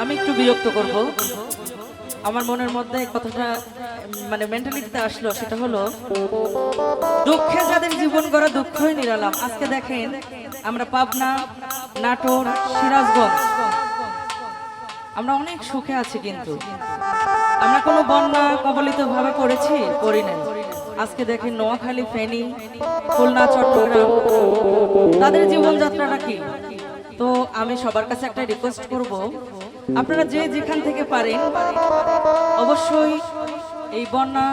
আমি একটু বিরক্ত করব। আমার মনের মধ্যে কথাটা মানে মেন্টালিটিতে আসলো, সেটা হলো, দুঃখে যাদের জীবন গড়া দুঃখই নিরালাম আজকে দেখেন, আমরা পাবনা, নাটোর, সিরাজগঞ্জ, আমরা অনেক সুখে আছি কিন্তু। আমরা কোনো বন্যা কবলিত ভাবে পড়েছি, পড়ি নাই। আজকে দেখেন, নোয়াখালী, ফেনী, খুলনা, চট্টগ্রাম, তাদের জীবনযাত্রাটা কি? তো আমি সবার কাছে একটা রিকোয়েস্ট করব আপনারা যে যেখান থেকে পারেন, অবশ্যই এই বন্যা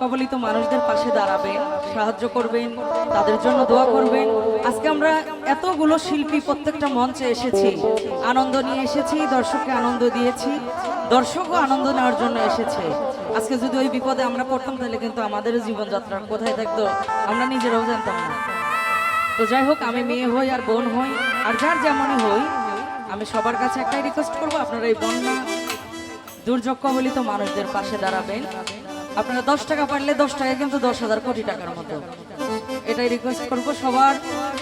কবলিত মানুষদের পাশে দাঁড়াবেন, সাহায্য করবেন, তাদের জন্য দোয়া করবেন। আজকে আমরা এতগুলো শিল্পী প্রত্যেকটা মঞ্চে এসেছি, আনন্দ নিয়ে এসেছি, দর্শককে আনন্দ দিয়েছি, দর্শকও আনন্দ নেওয়ার জন্য এসেছে। আজকে যদি ওই বিপদে আমরা পড়তাম, তাহলে কিন্তু আমাদের জীবনযাত্রা কোথায় থাকতো, আমরা নিজেরাও জানতাম না। তো যাই হোক, আমি মেয়ে হই আর বোন হই, আর যার যেমনই হই আমি সবার কাছে একটাই রিকোয়েস্ট করব, আপনারা এই বন্যা দুর্যোগ কবলিত মানুষদের পাশে দাঁড়াবেন। আপনারা দশ টাকা পারলে দশ টাকা কিন্তু দশ হাজার কোটি টাকার মতো। এটাই রিকোয়েস্ট করব, সবার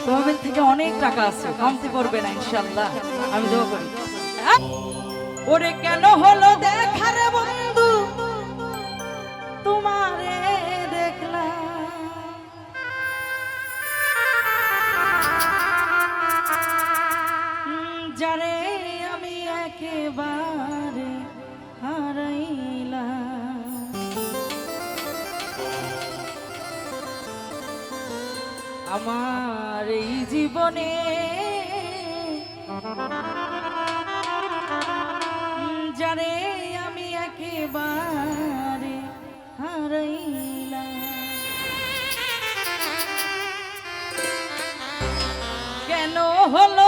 তহবিল থেকে অনেক টাকা আছে, কমতি পড়বে না ইনশাল্লাহ আমি দোয়া করি। ওরে কেন হলো দেখারে বন্ধু আমার এই জীবনে। জানে আমি একেবারে হারাইলাম। কেন হলো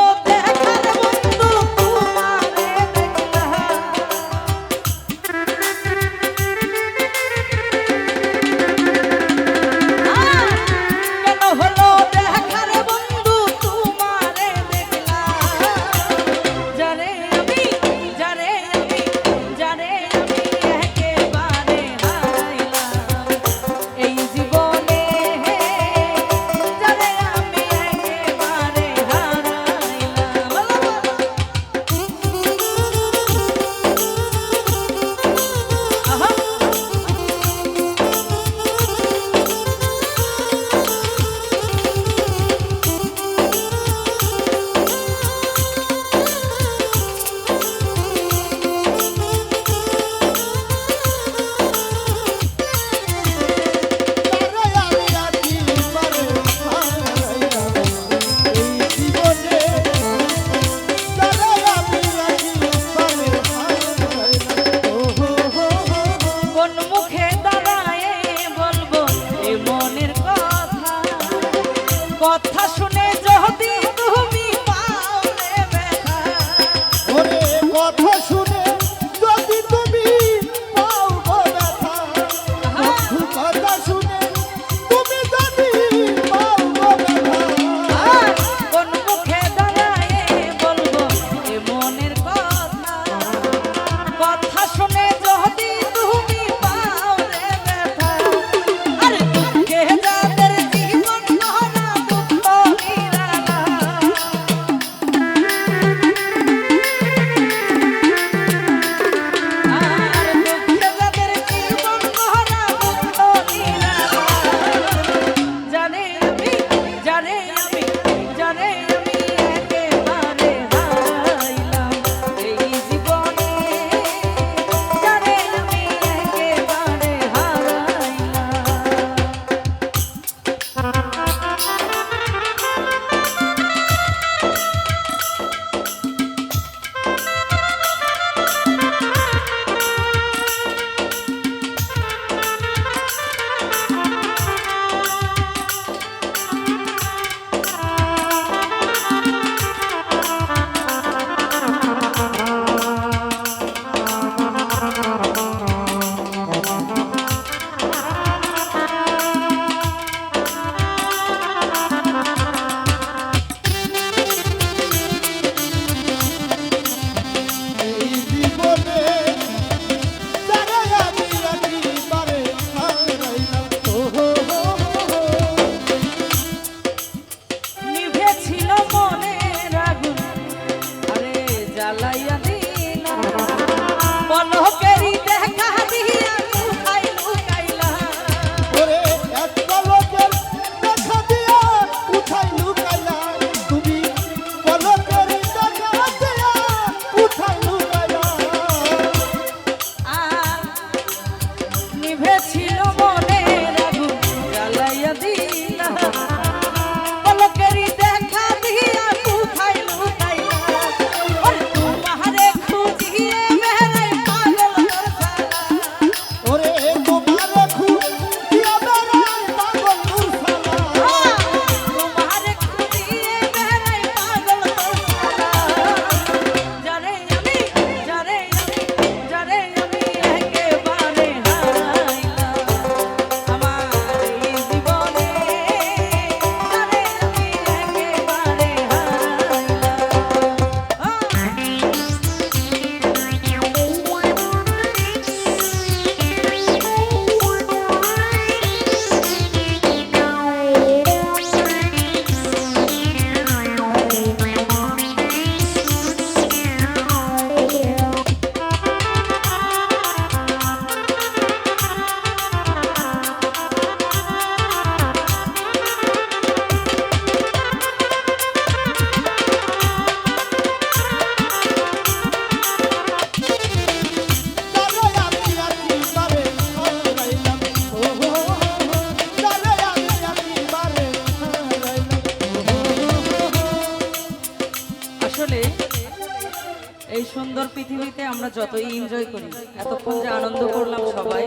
পৃথিবীতে আমরা যতই এনজয় করি, এতক্ষণ যে আনন্দ করলাম সবাই,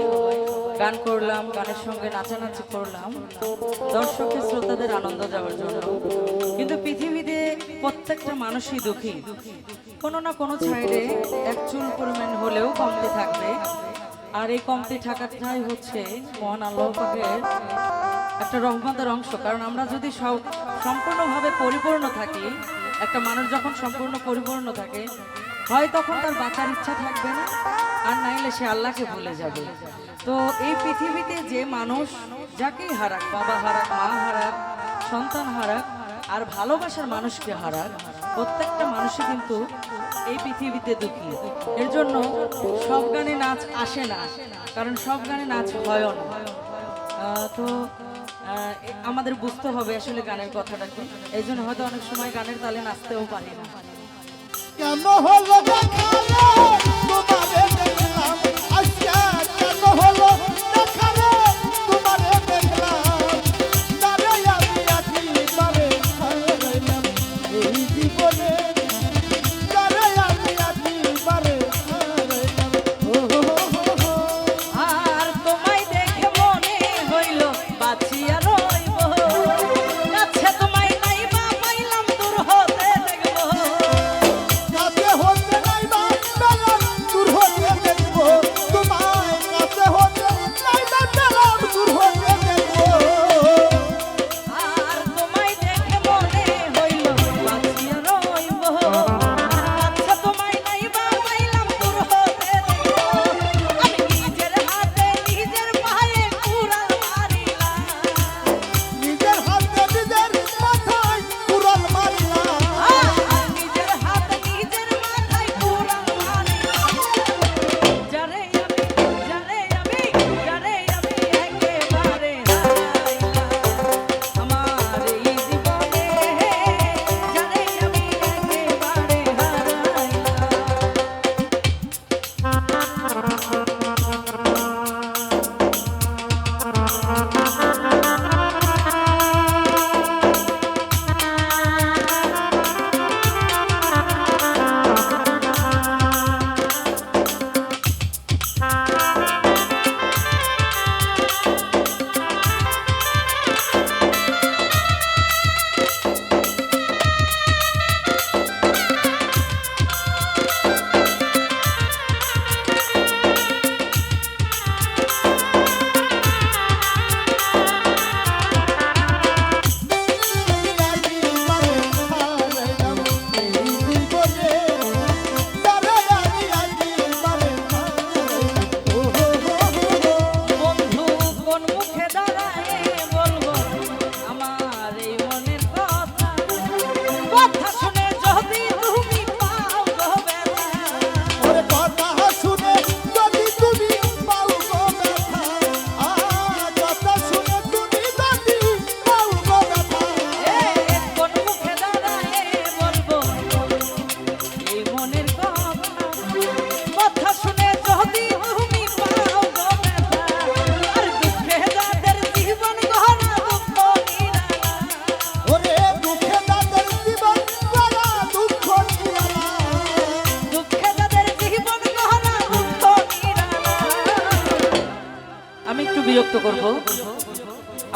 গান করলাম, গানের সঙ্গে নাচানাচি করলাম, দর্শকের শ্রোতাদের আনন্দ যাওয়ার জন্য। কিন্তু পৃথিবীতে প্রত্যেকটা মানুষই দুঃখী। কোনো না কোনো সাইডে এক চুল পরিমাণ হলেও কমতে থাকবে। আর এই কমতে থাকাটাই হচ্ছে মহান আল্লাহ একটা রহমতের অংশ। কারণ আমরা যদি সব সম্পূর্ণভাবে পরিপূর্ণ থাকি, একটা মানুষ যখন সম্পূর্ণ পরিপূর্ণ থাকে হয় তখন তার বাঁচার ইচ্ছা থাকবে না, আর নাইলে সে আল্লাহকে ভুলে যাবে। তো এই পৃথিবীতে যে মানুষ যাকেই হারাক, বাবা হারাক, মা হারাক, সন্তান হারাক, আর ভালোবাসার মানুষকে হারাক, প্রত্যেকটা মানুষই কিন্তু এই পৃথিবীতে দুঃখী। এর জন্য সব গানে নাচ আসে না, কারণ সব গানে নাচ হয় না তো আমাদের বুঝতে হবে আসলে গানের কথাটা কি। এই জন্য হয়তো অনেক সময় গানের তালে নাচতেও পারি না। কেন হলো?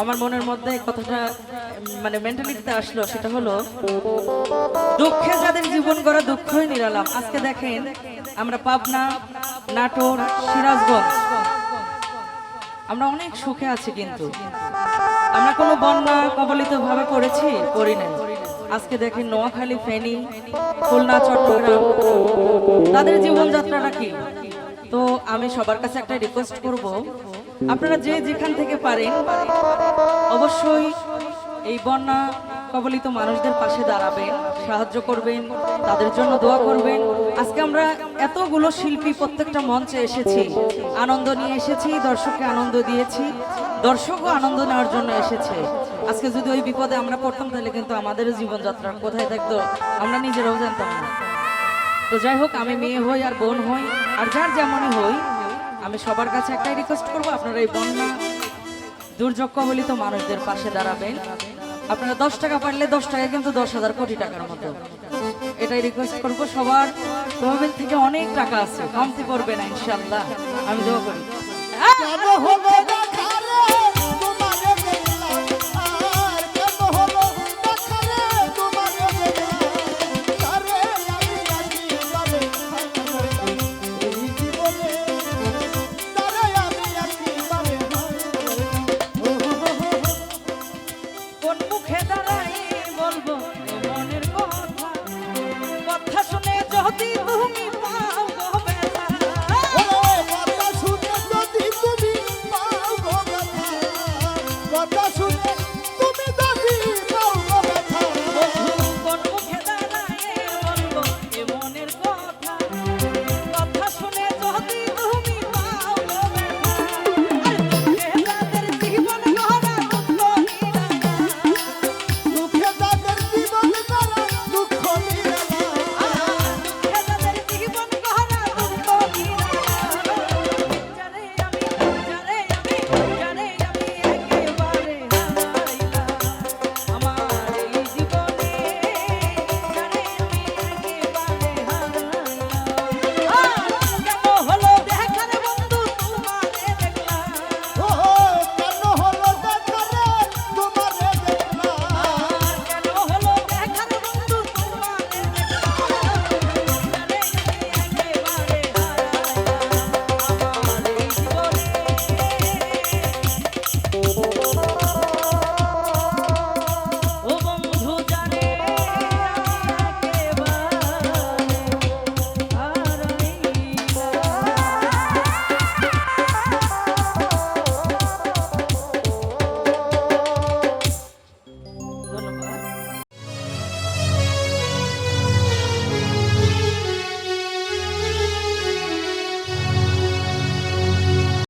আমার মনের মধ্যে কথাটা মানে মেন্টালিটিতে আসলো, সেটা হলো, দুঃখে যাদের জীবন গড়া দুঃখই নিরালাম আজকে দেখেন, আমরা পাবনা, নাটোর, সিরাজগঞ্জ। আমরা অনেক সুখে আছি কিন্তু। আমরা কোনো বন্যা কবলিত ভাবে পড়েছি পড়ি নাই। আজকে দেখেন, নোয়াখালী, ফেনী, খুলনা, চট্টগ্রাম। তাদের জীবনযাত্রাটা কি? তো আমি সবার কাছে একটা রিকোয়েস্ট করব আপনারা যে যেখান থেকে পারেন, অবশ্যই এই বন্যা কবলিত মানুষদের পাশে দাঁড়াবেন, সাহায্য করবেন, তাদের জন্য দোয়া করবেন। আজকে আমরা এতগুলো শিল্পী প্রত্যেকটা মঞ্চে এসেছি, আনন্দ নিয়ে এসেছি, দর্শককে আনন্দ দিয়েছি, দর্শকও আনন্দ নেওয়ার জন্য এসেছে। আজকে যদি ওই বিপদে আমরা পড়তাম, তাহলে কিন্তু আমাদের জীবনযাত্রা কোথায় থাকতো, আমরা নিজেরাও জানতাম না। তো যাই হোক, আমি মেয়ে হই আর বোন হই, আর যার যেমনই হই আমি সবার কাছে একটাই রিকোয়েস্ট করব, আপনারা এই বন্যা দুর্যোগ কবলিত মানুষদের পাশে দাঁড়াবেন। আপনারা দশ টাকা পারলে দশ টাকা কিন্তু দশ হাজার কোটি টাকার মতো। এটাই রিকোয়েস্ট করব, সবার তহবিল থেকে অনেক টাকা আছে, কমতি পড়বে না ইনশাল্লাহ আমি দোয়া করি।